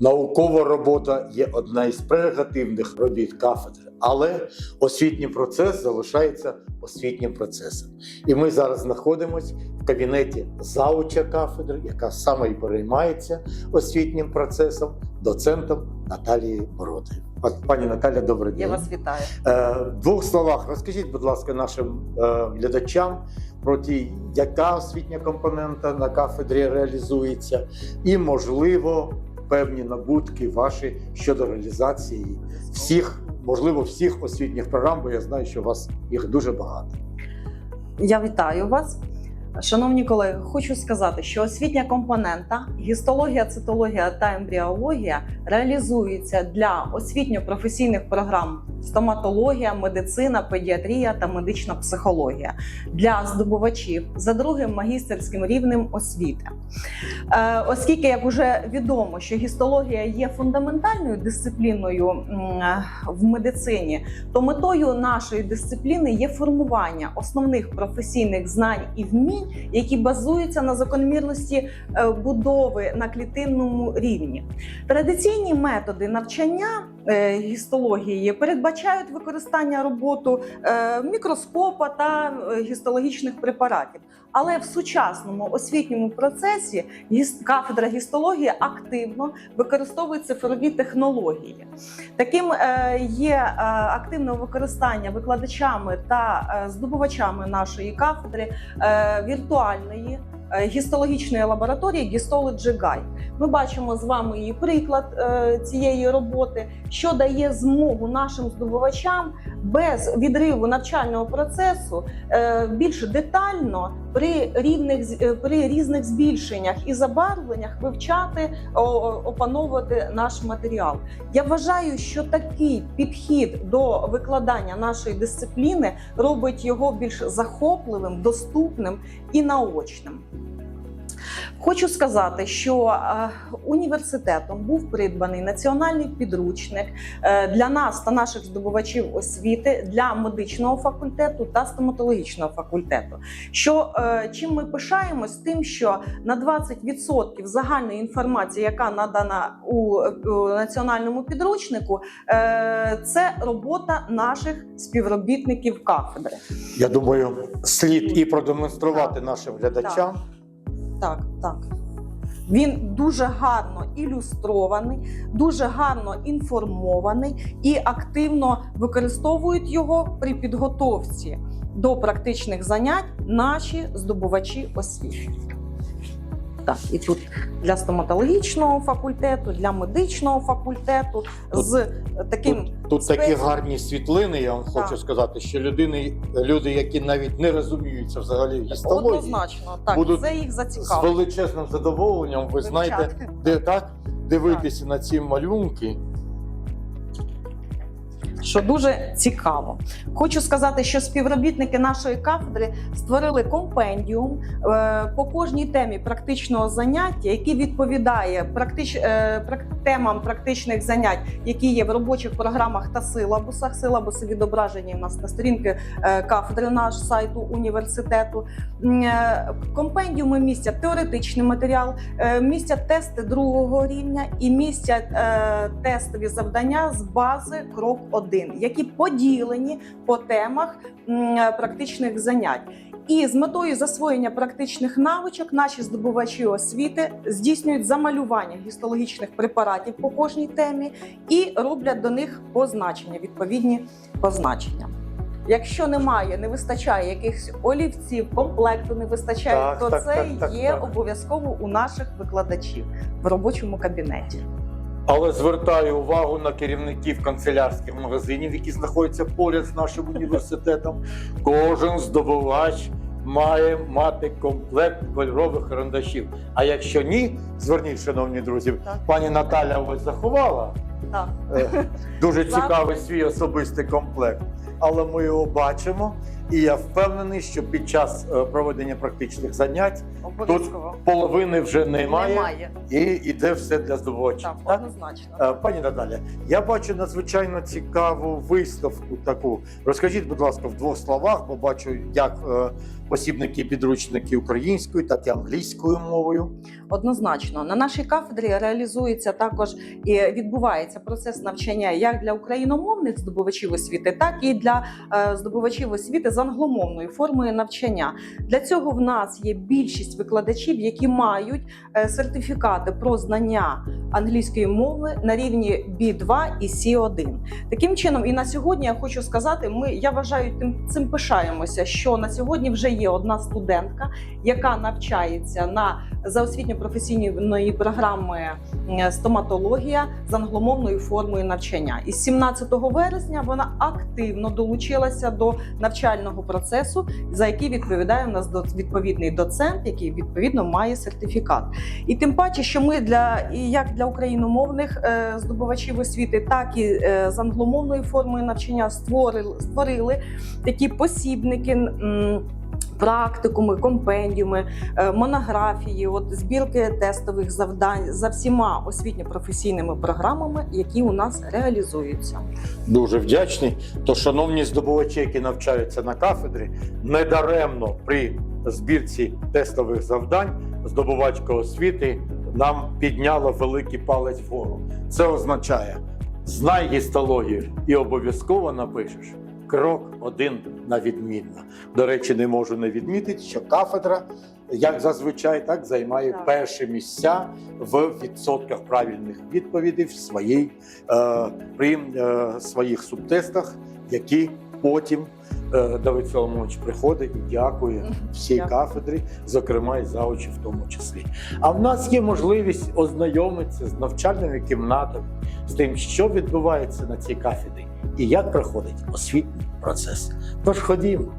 Наукова робота є одна із прерогативних робіт кафедри, але освітній процес залишається освітнім процесом. І ми зараз знаходимося в кабінеті зауча кафедри, яка саме і переймається освітнім процесом, доцентом Наталією Бородою. Пані Наталя, добрий день. Я вас вітаю. Е, В двох словах розкажіть, будь ласка, нашим е, глядачам про ті, яка освітня компонента на кафедрі реалізується, і, можливо, певні набутки ваші щодо реалізації всіх, можливо, всіх освітніх програм, бо я знаю, що у вас їх дуже багато. Я вітаю вас. Шановні колеги, хочу сказати, що освітня компонента, гістологія, цитологія та ембріологія реалізується для освітньо-професійних програм стоматологія, медицина, педіатрія та медична психологія для здобувачів за другим магістерським рівнем освіти. Е, Оскільки, як вже відомо, що гістологія є фундаментальною дисципліною в медицині, то метою нашої дисципліни є формування основних професійних знань і вмінь, які базуються на закономірності е, будови на клітинному рівні. Традиційні методи навчання гістології передбачають використання роботу е, мікроскопа та е, гістологічних препаратів. Але в сучасному освітньому процесі кафедра гістології активно використовує цифрові технології. Таким е, є е, активне використання викладачами та е, здобувачами нашої кафедри е, віртуальної е, гістологічної лабораторії Gistology Guide. Ми бачимо з вами її приклад е, цієї роботи, що дає змогу нашим здобувачам без відриву навчального процесу е, більш детально при рівних е, при різних збільшеннях і забарвленнях вивчати опановувати наш матеріал. Я вважаю, що такий підхід до викладання нашої дисципліни робить його більш захопливим, доступним і наочним. Хочу сказати, що е, університетом був придбаний національний підручник е, для нас та наших здобувачів освіти для медичного факультету та стоматологічного факультету. Що е, чим ми пишаємось, тим, що на 20% загальної інформації, яка надана у, національному підручнику, це робота наших співробітників кафедри. Я думаю, слід і продемонструвати нашим глядачам. Так, так. так. Він дуже гарно ілюстрований, дуже гарно інформований і активно використовують його при підготовці до практичних занять наші здобувачі освіти. Так, і тут для стоматологічного факультету, для медичного факультету Тут- з таким Тут такі гарні світлини, я вам хочу сказати, що людини, люди, які навіть не розуміються взагалі в гістології, однозначно, так будуть це їх з зацікавить. величезним задоволенням ви знаєте, де так дивитися на ці малюнки. Що дуже цікаво. Хочу сказати, що співробітники нашої кафедри створили компендіум е, по кожній темі практичного заняття, який відповідає практич, е, темам практичних занять, які є в робочих програмах та силабусах. Силабуси відображені у нас на сторінки е, кафедри наш сайту університету. Компендіуми містять теоретичний матеріал, містять тести другого рівня і містять тестові завдання з бази крок 1, які поділені по темах практичних занять. І з метою засвоєння практичних навичок наші здобувачі освіти здійснюють замалювання гістологічних препаратів по кожній темі і роблять до них позначення, відповідні позначення. Якщо немає, не вистачає якихось олівців, комплекту не вистачає, Так, то так, це так, так, є так. обов'язково у наших викладачів в робочому кабінеті. Але звертаю увагу на керівників канцелярських магазинів, які знаходяться поряд з нашим університетом. Кожен здобувач має мати комплект кольорових карандашів. А якщо ні, зверніть, шановні друзі, Так. пані Наталя ось заховала Так. е, дуже цікавий свій особистий комплект. Але ми його бачимо. І я впевнений, що під час е, проведення практичних занять Обов'язково. половини вже немає, Немає. і йде все для здобувачів. Так, так? однозначно. Е, Пані Наталя, я бачу надзвичайно цікаву виставку таку. Розкажіть, будь ласка, в двох словах, бо бачу, як е, посібники підручники українською, так і англійською мовою. Однозначно на нашій кафедрі реалізується також і відбувається процес навчання як для україномовних здобувачів освіти, так і для е, здобувачів освіти з англомовною формою навчання. Для цього в нас є більшість викладачів, які мають е, сертифікати про знання англійської мови на рівні B2 і C1. Таким чином, і на сьогодні я хочу сказати, ми я вважаю, тим цим пишаємося, що на сьогодні вже є одна студентка, яка навчається на за освітньо-професійної програми стоматологія з англомовною формою навчання. І з 17 вересня вона активно долучилася до навчального процесу, за який відповідає у нас відповідний доцент, який відповідно має сертифікат. І тим паче, що ми для як для україномовних е, здобувачів освіти, так і е, з англомовною формою навчання створили, створили такі посібники. Практикуми, компендіуми, е, монографії, от збірки тестових завдань за всіма освітньо-професійними програмами, які у нас реалізуються. Дуже вдячні. То, шановні здобувачі, які навчаються на кафедрі, недаремно при збірці тестових завдань здобувачка освіти нам підняла великий палець вгору. Це означає, знай гістологію і обов'язково напишеш. Крок один на відмінно. До речі, не можу не відмітити, що кафедра, як зазвичай, так займає Так. перші місця в відсотках правильних відповідей в своїй е, при е, своїх субтестах, які потім е, Давид Соломонович приходить і дякує всій Дякую. кафедрі, зокрема і заочі в тому числі. А в нас є можливість ознайомитися з навчальними кімнатами, з тим, що відбувається на цій кафедрі і як проходить освітній процес. Тож ходімо.